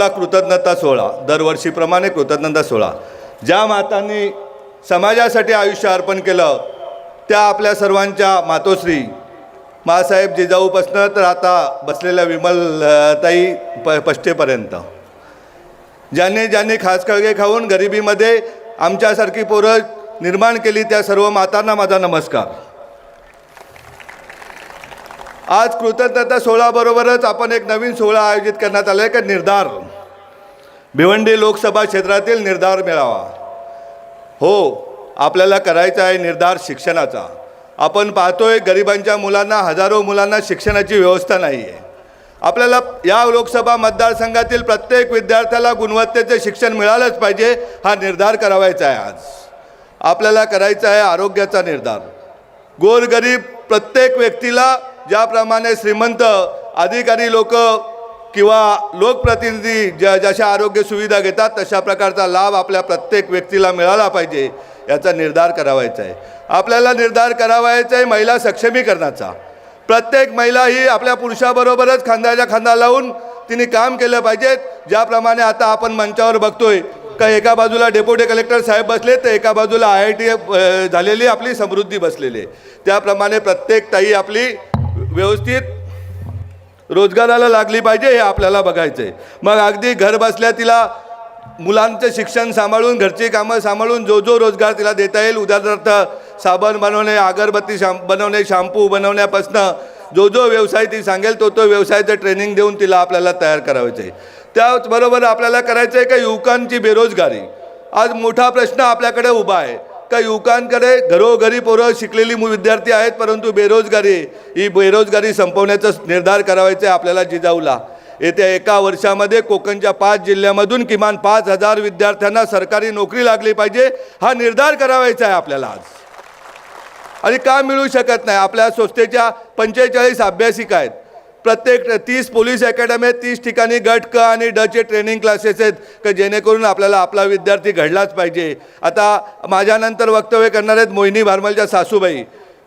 आपला कृतज्ञता सोहळा दरवर्षीप्रमाणे कृतज्ञता सोहळा. ज्या मातांनी समाजासाठी आयुष्य अर्पण केलं त्या आपल्या सर्वांच्या मातोश्री मासाहेब जिजाऊपासनं तर आता बसलेल्या विमलताई प पष्टेपर्यंत. ज्यांनी ज्यांनी खास कळगे खाऊन गरिबीमध्ये आमच्यासारखी पोरं निर्माण केली त्या सर्व मातांना माझा नमस्कार. आज कृतज्ञता सोहळाबरोबरच आपण एक नवीन सोहळा आयोजित करण्यात आला आहे का निर्धार. भिवंडी लोकसभा क्षेत्रातील निर्धार मेळावा. हो आपल्याला करायचा आहे निर्धार शिक्षणाचा. आपण पाहतोय गरिबांच्या मुलांना हजारो मुलांना शिक्षणाची व्यवस्था नाही आहे आपल्याला या लोकसभा मतदारसंघातील प्रत्येक विद्यार्थ्याला गुणवत्तेचे शिक्षण मिळालंच पाहिजे हा निर्धार करावायचा आहे आज. आपल्याला करायचा आहे आरोग्याचा निर्धार. गोरगरीब प्रत्येक व्यक्तीला ज्याप्रमाणे श्रीमंत अधिकारी लोक किंवा लोकप्रतिनिधी ज्या जशा आरोग्य सुविधा घेतात तशा प्रकारचा लाभ आपल्या प्रत्येक व्यक्तीला मिळाला पाहिजे याचा निर्धार करावायचा आहे. आपल्याला निर्धार करावायचा आहे महिला सक्षमीकरणाचा. प्रत्येक महिला ही आपल्या पुरुषाबरोबरच खांद्याच्या खांदा लावून तिने काम केलं पाहिजे. ज्याप्रमाणे आता आपण मंचावर बघतोय का एका बाजूला डेप्युटी कलेक्टर साहेब बसले तर एका बाजूला आय आय टी झालेली आपली समृद्धी बसलेली आहे. त्याप्रमाणे प्रत्येक ताई आपली व्यवस्थित रोजगाराला लागली पाहिजे हे आपल्याला बघायचं आहे मग अगदी घर बसल्या तिला मुलांचं शिक्षण सांभाळून घरची कामं सांभाळून जो जो रोजगार तिला देता येईल उदाहरणार्थ साबण बनवणे अगरबत्ती शाम बनवणे शॅम्पू बनवण्यापासनं जो जो व्यवसाय ती सांगेल तो तो व्यवसायाचं ट्रेनिंग देऊन तिला आपल्याला तयार करायचं आहे त्याचबरोबर आपल्याला करायचं आहे का युवकांची बेरोजगारी? आज मोठा प्रश्न आपल्याकडे उभा आहे. का युवकांकडे घरोघरी पोरं शिकलेली विद्यार्थी आहेत परंतु बेरोजगारी ही बेरोजगारी संपवण्याचा निर्धार करावायचा आहे आपल्याला जिजाऊला. येत्या एका वर्षामध्ये कोकणच्या पाच जिल्ह्यामधून किमान पाच हजार विद्यार्थ्यांना सरकारी नोकरी लागली पाहिजे हा निर्धार करावायचा आहे आपल्याला आज. आणि का मिळू शकत नाही? आपल्या संस्थेच्या पंचेचाळीस अभ्यासिका आहेत. प्रत्येक तीस पोलीस अकॅडमी आहेत तीस ठिकाणी गट क आणि डचे ट्रेनिंग क्लासेस आहेत का जेणेकरून आपल्याला आपला विद्यार्थी घडलाच पाहिजे. आता माझ्यानंतर वक्तव्य करणार आहेत मोहिनी भारमलच्या सासूबाई.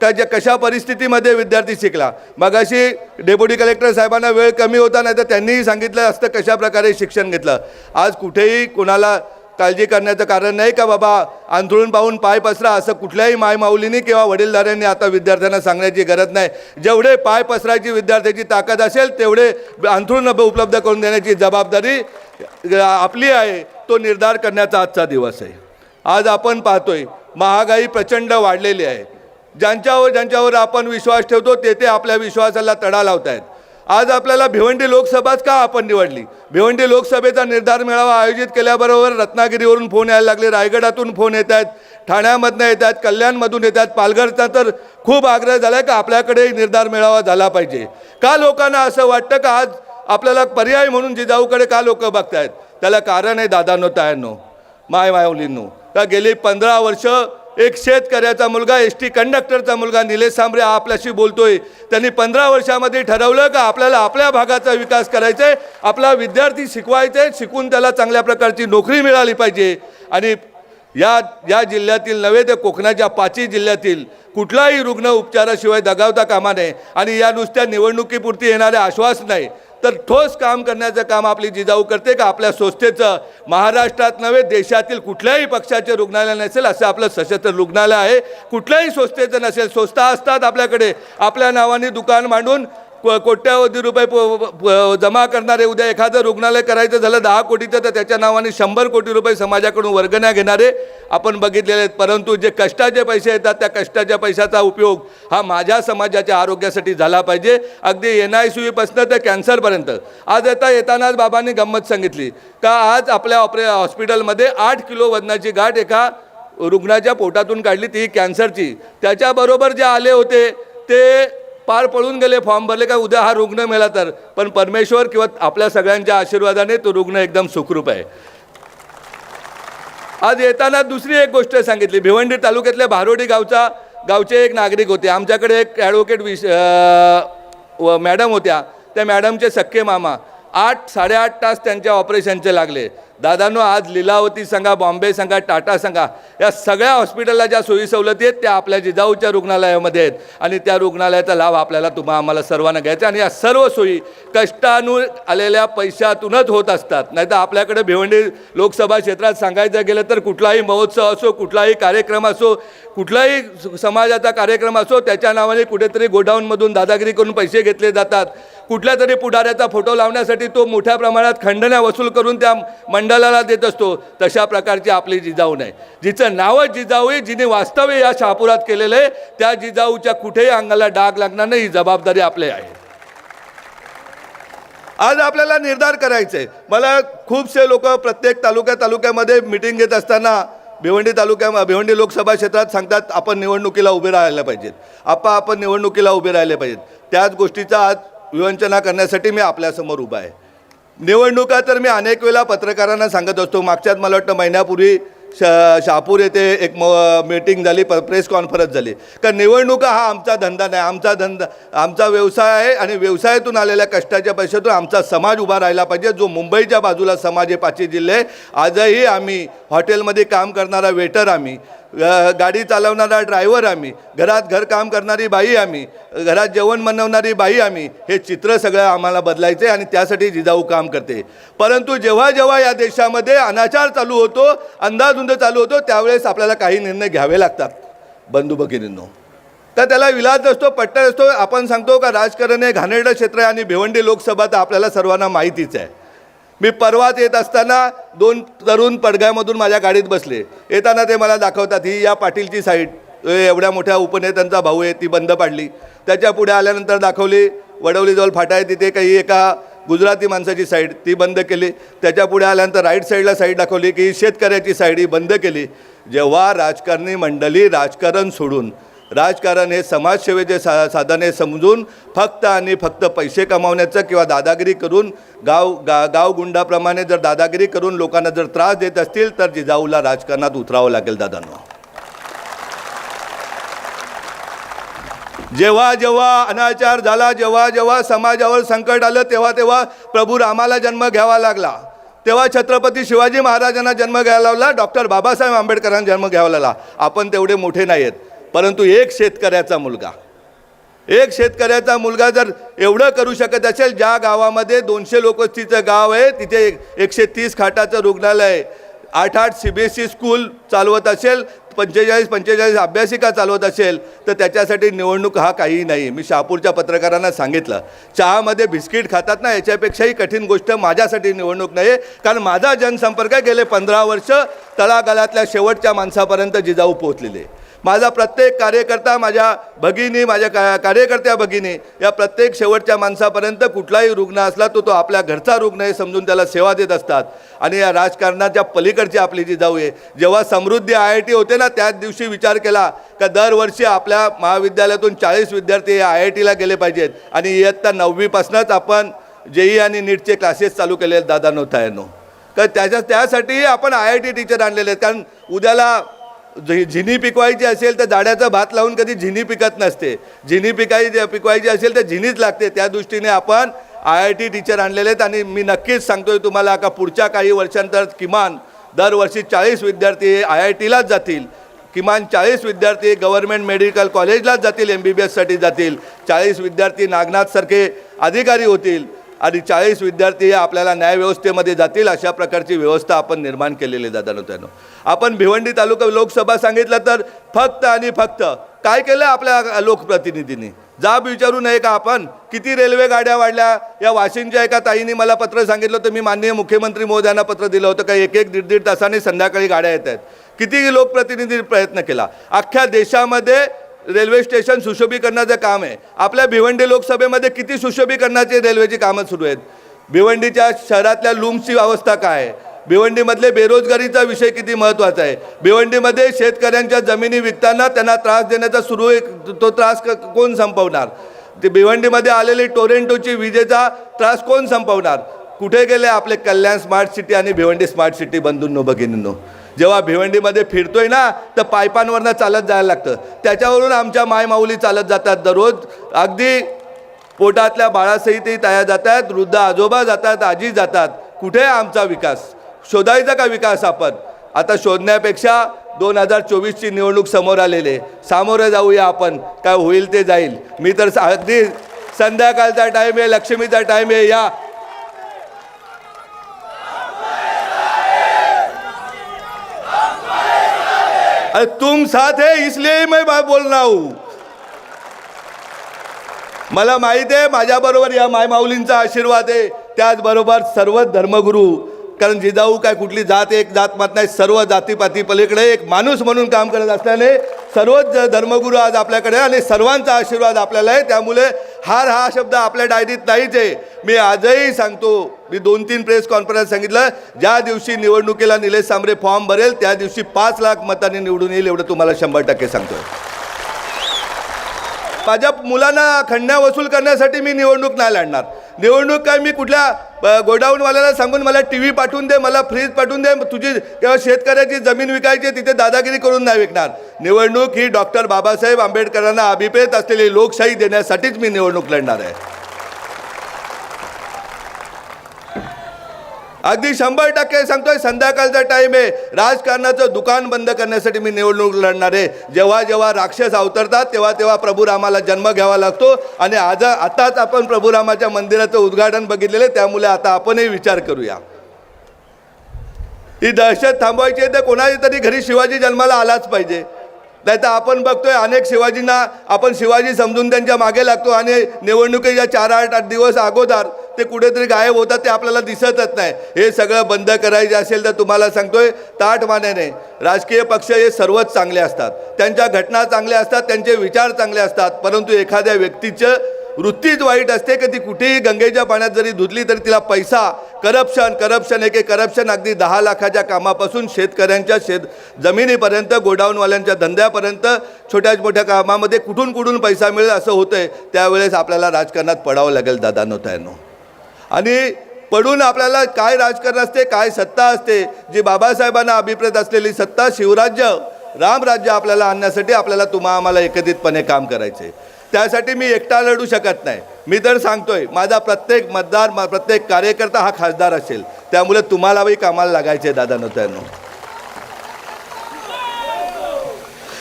का ज्या कशा परिस्थितीमध्ये विद्यार्थी शिकला? मगाशी डेप्युटी कलेक्टर साहेबांना वेळ कमी होता नाही तर त्यांनीही सांगितलं असतं कशा प्रकारे शिक्षण घेतलं. आज कुठेही कोणाला काळजी करण्याचं कारण नाही का बाबा? अंथरुण पाहून पाय पसरा असं कुठल्याही मायमाऊलीने किंवा वडीलधाऱ्यांनी आता विद्यार्थ्यांना सांगण्याची गरज नाही. जेवढे पाय पसरायची विद्यार्थ्याची ताकद असेल तेवढे अंथरुण उपलब्ध करून देण्याची जबाबदारी आपली आहे. तो निर्धार करण्याचा आजचा दिवस आहे. आज आपण पाहतोय महागाई प्रचंड वाढलेली आहे. ज्यांच्यावर ज्यांच्यावर आपण विश्वास ठेवतो ते ते आपल्या विश्वासाला तडा लावत आहेत आज आपल्याला भिवंडी लोकसभाच का आपण निवडली? भिवंडी लोकसभेचा निर्धार मेळावा आयोजित केल्याबरोबर रत्नागिरीवरून फोन यायला लागले रायगडातून फोन येत आहेत ठाण्यामधनं येत आहेत कल्याणमधून येत आहेत. पालघरचा तर खूप आग्रह झाला आहे का आपल्याकडे निर्धार मेळावा झाला पाहिजे? का लोकांना असं वाटतं का आज आपल्याला पर्याय म्हणून जिजाऊकडे का लोक बघतायत? त्याला कारण आहे दादांनो तायांनो माय मायवलींनो का गेली पंधरा वर्ष एक शेतकऱ्याचा मुलगा एस टी कंडक्टरचा मुलगा निलेश सांबरे आपल्याशी बोलतोय. त्यांनी पंधरा वर्षामध्ये ठरवलं का आपल्याला आपल्या भागाचा विकास करायचा आहे आपला विद्यार्थी शिकवायचा आहे शिकून त्याला चांगल्या प्रकारची नोकरी मिळाली पाहिजे. आणि या या जिल्ह्यातील नव्हे तर कोकणाच्या पाचही जिल्ह्यातील कुठलाही रुग्ण उपचाराशिवाय दगावता कामा नये. आणि या नुसत्या निवडणुकीपुरती येणारे आश्वास नाही. तर ठोस काम करण्याचं काम आपली जिजाऊ करते का? आपल्या संस्थेचं. महाराष्ट्रात नव्हे देशातील कुठल्याही पक्षाचे रुग्णालय नसेल असं आपलं सशस्त्र रुग्णालय आहे. कुठल्याही संस्थेचं नसेल संस्था असतात आपल्याकडे. आपल्या नावाने दुकान मांडून कोट्यावधी रुपये प- जमा करणारे उद्या एखादं रुग्णालय करायचं झालं दहा कोटीचं तर त्याच्या नावाने शंभर कोटी रुपये समाजाकडून वर्गण्या घेणारे. आपण बघितलेले आहेत. परंतु जे कष्टाचे पैसे येतात त्या कष्टाच्या पैशाचा उपयोग हा माझ्या समाजाच्या आरोग्यासाठी झाला पाहिजे. अगदी एन आय सी यूपासनं तर कॅन्सरपर्यंत आज येता येतानाच बाबांनी गंमत सांगितली. का आज आपल्या ऑपरे हॉस्पिटलमध्ये आठ किलो वजनाची गाठ एका रुग्णाच्या पोटातून काढली ती कॅन्सरची त्याच्याबरोबर जे आले होते ते पार पळून गेले फॉर्म भरले का उद्या हा रुग्ण मेला तर? पण परमेश्वर किंवा आपल्या सगळ्यांच्या आशीर्वादाने तो रुग्ण एकदम सुखरूप आहे. आज येताना दुसरी एक गोष्ट सांगितली. भिवंडी तालुक्यातल्या भारोडी गावचा गावचे एक नागरिक होते. आमच्याकडे एक ॲडव्होकेट विश व मॅडम होत्या. त्या मॅडमचे सक्के मामा. आठ साडेआठ तास त्यांच्या ऑपरेशनचे लागले. दादांनो आज लीलावती सांगा बॉम्बे सांगा टाटा सांगा या सगळ्या हॉस्पिटलला ज्या सोयी सवलती आहेत त्या आपल्या जिजाऊच्या रुग्णालयामध्ये आहेत. आणि त्या रुग्णालयाचा लाभ आपल्याला तुम्हा आम्हाला सर्वांना घ्यायचा आणि या सर्व सोयी कष्टानू आलेल्या पैशातूनच होत असतात. नाही तर आपल्याकडे भिवंडी लोकसभा क्षेत्रात सांगायचं गेलं तर कुठलाही महोत्सव असो कुठलाही कार्यक्रम असो कुठलाही समाजाचा कार्यक्रम असो त्याच्या नावाने कुठेतरी गोडाऊनमधून दादागिरी करून पैसे घेतले जातात. कुठल्या तरी पुढाऱ्याचा फोटो लावण्यासाठी तो मोठ्या प्रमाणात खंडण्या वसूल करून त्या मंडळाला देत असतो. तशा प्रकारची आपली जिजाऊ नाही. जिचं नावच जिजाऊ आहे जिने वास्तव्य या शहापुरात केलेलं आहे त्या जिजाऊच्या कुठेही अंगाला डाग लागणार नाही ही जबाबदारी आपली आहे. आज आपल्याला निर्धार करायचं आहे मला खूपसे लोक प्रत्येक तालुक्या तालुक्यामध्ये मिटिंग घेत असताना भिवंडी तालुक्या भिवंडी लोकसभा क्षेत्रात सांगतात आपण निवडणुकीला उभे राहायला पाहिजेत. आपा आपण निवडणुकीला उभे राहिले पाहिजेत. त्याच गोष्टीचा आज विवंचना करण्यासाठी मी आपल्यासमोर उभा आहे. निवडणुका तर मी अनेक वेळा पत्रकारांना सांगत असतो. मागच्यात मला वाटतं महिन्यापूर्वी श शहापूर येथे एक म मीटिंग झाली प प्रेस कॉन्फरन्स झाली. कारण निवडणुका हा आमचा धंदा नाही. आमचा धंदा आमचा व्यवसाय आहे आणि व्यवसायातून आलेल्या कष्टाच्या पैशातून आमचा समाज उभा राहिला पाहिजे. जो मुंबईच्या बाजूला समाज आहे पाचवी जिल्हे आजही आम्ही हॉटेलमध्ये काम करणारा वेटर आम्ही. गाडी चालवणारा ड्रायव्हर आम्ही घरात घरकाम करणारी बाई आम्ही घरात जेवण बनवणारी बाई आम्ही हे चित्र सगळं आम्हाला बदलायचं आहे आणि त्यासाठी जिजाऊ काम करते. परंतु जेव्हा जेव्हा या देशामध्ये अनाचार चालू होतो अंदाधुंद चालू होतो त्यावेळेस आपल्याला काही निर्णय घ्यावे लागतात. बंधू भगिनींनो तर त्याला विलाज असतो पट्टा असतो आपण सांगतो का राजकारण हे घाणेरडं क्षेत्र आहे आणि भिवंडी लोकसभा तर आपल्याला सर्वांना माहितीच आहे. मी परवाच येत असताना दोन तरुण पडघ्यामधून माझ्या गाडीत बसले. येताना ते मला दाखवतात ही या पाटीलची साईट एवढ्या मोठ्या उपनेत्यांचा भाऊ आहे ती बंद पाडली. त्याच्या पुढे आल्यानंतर दाखवली वडवलीजवळ फाटा आहे तिथे काही एका गुजराती माणसाची साईड ती बंद केली. त्याच्या पुढे आल्यानंतर राईट साईडला साईड दाखवली की शेतकऱ्याची साईड ही बंद केली. जेव्हा राजकारणी मंडळी राजकारण सोडून राजकारण हे समाजसेवेचे सा साधने समजून फक्त आणि फक्त पैसे कमावण्याचं किंवा दादागिरी करून गाव गा गावगुंडाप्रमाणे जर दादागिरी करून लोकांना जर त्रास देत असतील तर जिजाऊला राजकारणात उतरावं लागेल दादांना. जेव्हा जेव्हा अनाचार झाला जेव्हा जेव्हा समाजावर संकट आलं तेव्हा तेव्हा प्रभू रामाला जन्म घ्यावा लागला. तेव्हा छत्रपती शिवाजी महाराजांना जन्म घ्यायला लावला डॉक्टर बाबासाहेब आंबेडकरांना जन्म घ्यावा लागला. आपण तेवढे मोठे नाही आहेत परंतु एक शेतकऱ्याचा मुलगा. एक शेतकऱ्याचा मुलगा जर एवढं करू शकत असेल ज्या गावामध्ये दोनशे लोकवस्तीचं गाव आहे तिथे एक एकशे तीस खाटाचं रुग्णालय आहे. आठ आठ C B S C school चालवत असेल पंचेचाळीस पंचेचाळीस अभ्यासिका चालवत असेल तर त्याच्यासाठी निवडणूक हा काही नाही. मी शहापूरच्या पत्रकारांना सांगितलं. चहामध्ये बिस्किट खातात ना याच्यापेक्षाही कठीण गोष्ट माझ्यासाठी निवडणूक नाही आहे कारण माझा जनसंपर्क गेले पंधरा वर्ष तळागाळातल्या शेवटच्या माणसापर्यंत जिजाऊ पोहोचलेले. माझा प्रत्येक कार्यकर्ता माझ्या भगिनी माझ्या का कार्यकर्त्या भगिनी या प्रत्येक शेवटच्या माणसापर्यंत कुठलाही रुग्ण असला तो तो आपल्या घरचा रुग्ण आहे समजून त्याला सेवा देत असतात. आणि या राजकारणाच्या पलीकडची आपली जी जाऊ आहे जेव्हा समृद्धी आय आय टी होते ना त्याच दिवशी विचार केला का दरवर्षी आपल्या महाविद्यालयातून चाळीस विद्यार्थी आय आय टीला गेले पाहिजेत. आणि इयत्ता नववीपासूनच आपण जेई आणि नीटचे क्लासेस चालू केले आहेत दादा नोथायनो तर त्याच्या त्यासाठी आपण आय आय टी टीचर आणलेले आहेत. कारण उद्याला झि झिनी पिकवायची असेल तर जाड्याचा भात लावून कधी झिनी पिकत नसते. झिनी पिकायची पिकवायची असेल तर झिनीच लागते. त्या दृष्टीने आपण आय आय टी टीचर आणलेले आहेत आणि मी नक्कीच सांगतोय तुम्हाला का पुढच्या काही वर्षांतर किमान दरवर्षी चाळीस विद्यार्थी आय आय टीलाच जातील. किमान चाळीस विद्यार्थी गव्हर्नमेंट मेडिकल कॉलेजलाच जातील एम बी बी एससाठी जातील. चाळीस विद्यार्थी नागनाथसारखे अधिकारी होतील. आणि चाळीस विद्यार्थी हे आपल्याला न्यायव्यवस्थेमध्ये जातील अशा प्रकारची व्यवस्था आपण निर्माण केलेली दादानो त्यानं आपण भिवंडी तालुका लोकसभा सांगितलं तर फक्त आणि फक्त काय केलं आपल्या लोकप्रतिनिधींनी? जाब विचारू नये का आपण? किती रेल्वे गाड्या वाढल्या? या वाशिमच्या एका ताईने मला पत्र सांगितलं होतं मी माननीय मुख्यमंत्री मोदयांना पत्र दिलं होतं का एक एक दीड दीड तासाने संध्याकाळी गाड्या येत आहेत. किती लोकप्रतिनिधी प्रयत्न केला? अख्ख्या देशामध्ये रेल्वे स्टेशन सुशोभीकरणाचं काम आहे. आपल्या भिवंडी लोकसभेमध्ये किती सुशोभीकरणाची रेल्वेची कामं सुरू आहेत? भिवंडीच्या शहरातल्या लूम्सची अवस्था काय आहे? भिवंडीमधले बेरोजगारीचा विषय किती महत्त्वाचा आहे? भिवंडीमध्ये शेतकऱ्यांच्या जमिनी विकताना त्यांना त्रास देण्याचा सुरू आहे तो त्रास क- कोण संपवणार? ते भिवंडीमध्ये आलेली टोरेंटोची विजेचा त्रास कोण संपवणार? कुठे गेले आपले कल्याण स्मार्ट सिटी आणि भिवंडी स्मार्ट सिटी बंधूंनो भगिनींनो? जेव्हा भिवंडीमध्ये फिरतोय ना तर पायपांवरनं चालत जायला लागतं. त्याच्यावरून आमच्या मायमाऊली चालत जातात दररोज. अगदी पोटातल्या बाळासहितही तयार जात आहेत वृद्ध आजोबा जातात आजी जातात. कुठे आहे आमचा विकास? शोधायचा का विकास आपण? आता शोधण्यापेक्षा दोन हजार चोवीसची निवडणूक समोर आलेले सामोरं जाऊया आपण. काय होईल ते जाईल. मी तर सा- अगदी संध्याकाळचा टाईम आहे लक्ष्मीचा टाईम आहे. या तुम साथ है इसलिए मैं बोल रहा हूं। मला माहीत आहे माझ्याबरोबर या मायमाऊलींचा आशीर्वाद आहे. त्याचबरोबर सर्व धर्मगुरू कारण जिजाऊ काय कुठली जात एक जात मात नाही सर्व जातीपाती पलीकडे एक माणूस म्हणून काम करत असल्याने सर्वच धर्मगुरू आज आपल्याकडे आणि सर्वांचा आशीर्वाद आपल्याला आहे. त्यामुळे हार हा शब्द आपल्या डायरीत नाहीच आहे. मी आजही सांगतो मी दोन तीन प्रेस कॉन्फरन्स सांगितलं ज्या दिवशी निवडणुकीला निलेश सांबरे फॉर्म भरेल त्या दिवशी पाच लाख मतांनी निवडून येईल एवढं तुम्हाला शंभर टक्के सांगतोय. माझ्या मुलांना खंड्या वसूल करण्यासाठी मी निवडणूक नाही लढणार. निवडणूक काय मी कुठल्या गोडाऊनवाल्याला सांगून मला टी व्ही पाठवून दे मला फ्रीज पाठवून दे तुझी किंवा शेतकऱ्याची जमीन विकायची तिथे दादागिरी करून नाही विकणार. निवडणूक ही डॉक्टर बाबासाहेब आंबेडकरांना अभिप्रेत असलेली लोकशाही देण्यासाठीच मी निवडणूक लढणार आहे. अगदी शंभर टक्के सांगतोय संध्याकाळचा टाईम आहे. राजकारणाचं दुकान बंद करण्यासाठी मी निवडणूक लढणार आहे. जेव्हा जेव्हा राक्षस अवतरतात तेव्हा तेव्हा प्रभू रामाला जन्म घ्यावा लागतो. आणि आज आताच आपण प्रभू रामाच्या मंदिराचं उद्घाटन बघितलेलं आहे. त्यामुळे आता आपणही विचार करूया. ही दहशत थांबवायची आहे तर कोणाच्या तरी घरी शिवाजी जन्माला आलाच पाहिजे. नाही तर आपण बघतोय अनेक शिवाजींना आपण शिवाजी समजून त्यांच्या मागे लागतो आणि निवडणुकीच्या चार आठ आठ दिवस अगोदर ते कुठेतरी गायब होतात ते आपल्याला दिसतच नाही. हे सगळं बंद करायचं असेल तर तुम्हाला सांगतोय ताट मानेने राजकीय पक्ष हे सर्वच चांगले असतात. त्यांच्या घटना चांगल्या असतात त्यांचे विचार चांगले असतात परंतु एखाद्या व्यक्तीचं वृत्तीच वाईट असते की ती कुठेही गंगेच्या पाण्यात जरी धुतली तरी तिला पैसा करप्शन करप्शन एक करप्शन अगदी दहा लाखाच्या कामापासून शेतकऱ्यांच्या शेत जमिनीपर्यंत गोडाऊनवाल्यांच्या धंद्यापर्यंत छोट्या मोठ्या कामामध्ये कुठून कुठून पैसा मिळेल असं होतंय त्यावेळेस आपल्याला राजकारणात पडावं लागेल दादा त्यानो आणि पडून आपल्याला काय राजकारण असते काय सत्ता असते जी बाबासाहेबांना अभिप्रेत असलेली सत्ता शिवराज्य रामराज्य आपल्याला आणण्यासाठी आपल्याला तुम्हा आम्हाला एकत्रितपणे काम करायचं आहे त्यासाठी मी एकटा लढू शकत नाही. मी तर सांगतोय माझा प्रत्येक मतदार मा- प्रत्येक कार्यकर्ता हा खासदार असेल. त्यामुळे तुम्हालाही कामाला लागायचे दादा त्यानो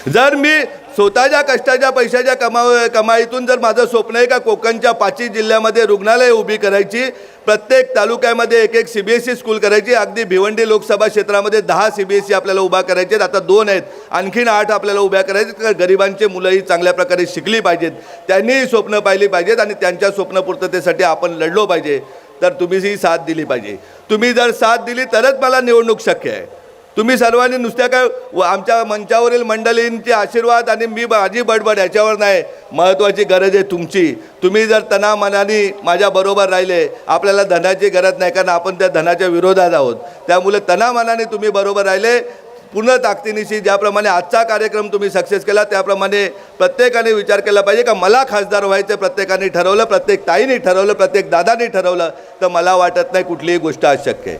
जर मी स्वतःच्या कष्टाच्या पैशाच्या कमा कमाईतून जर माझं स्वप्न आहे का कोकणच्या पाचही जिल्ह्यामध्ये रुग्णालय उभी करायची प्रत्येक तालुक्यामध्ये एक एक C B S E school करायची अगदी भिवंडी लोकसभा क्षेत्रामध्ये दहा सी बी एस ई आपल्याला उभा करायचे आता दोन आहेत. आणखीन आठ आपल्याला उभ्या करायचे तर गरिबांची मुलंही चांगल्या प्रकारे शिकली पाहिजेत. त्यांनीही स्वप्न पाहिली पाहिजेत आणि त्यांच्या स्वप्नपूर्ततेसाठी आपण लढलो पाहिजे. तर तुम्हीही साथ दिली पाहिजे. तुम्ही जर साथ दिली तरच मला निवडणूक शक्य आहे. तुम्ही सर्वांनी नुसत्या काय व आमच्या मंचावरील मंडळींचे आशीर्वाद आणि मी माझी बडबड याच्यावर नाही. महत्त्वाची गरज आहे तुमची. तुम्ही जर तना मनाने माझ्याबरोबर राहिले आपल्याला धनाची गरज नाही कारण आपण त्या धनाच्या विरोधात आहोत. त्यामुळे तणामनाने तुम्ही बरोबर राहिले. पूर्ण ताकदीनिशी ज्याप्रमाणे आजचा कार्यक्रम तुम्ही सक्सेस केला त्याप्रमाणे प्रत्येकाने विचार केला पाहिजे का मला खासदार व्हायचं प्रत्येकाने ठरवलं प्रत्येक ताईने ठरवलं प्रत्येक दादाने ठरवलं तर मला वाटत नाही कुठलीही गोष्ट अशक्य आहे.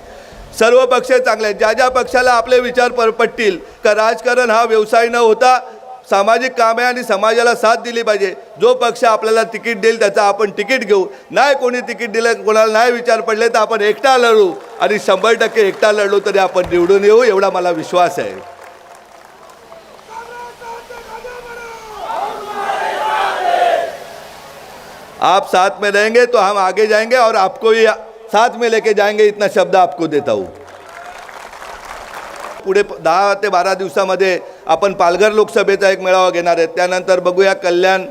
सर्व पक्ष चांगले आहेत. ज्या ज्या पक्षाला आपले विचार पर पटतील का राजकारण हा व्यवसाय न होता सामाजिक काम आहे आणि समाजाला साथ दिली पाहिजे. जो पक्ष आपल्याला तिकीट देईल त्याचा आपण तिकीट घेऊ. नाही कोणी तिकीट दिलं कोणाला नाही विचार पडले तर आपण एकटा लढू. आणि शंभर टक्के एकटा लढलो तरी आपण निवडून येऊ एवढा मला विश्वास आहे. आप साथ में रहेंगे तो हम आगे जाएंगे और आपको ही साथ में लेके जाएंगे इतना शब्द आपको देता हूँ। पुढे दहा ते बारा दिवसामध्ये आपण पालघर लोकसभेचा एक मेळावा घेणार आहेत त्यानंतर बघूया कल्याण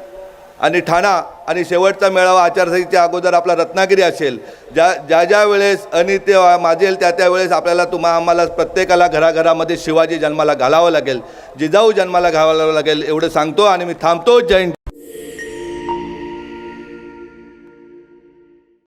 आणि ठाणा आणि शेवटचा मेळावा आचारसंहितेच्या अगोदर आपला रत्नागिरी असेल. ज्या ज्या ज्या वेळेस अनित्य माजेल त्या त्या वेळेस आपल्याला तुम्हा आम्हाला प्रत्येकाला घराघरामध्ये शिवाजी जन्माला घालावं लागेल. जिजाऊ जन्माला घालावं लागेल एवढं सांगतो आणि मी थांबतो. जैन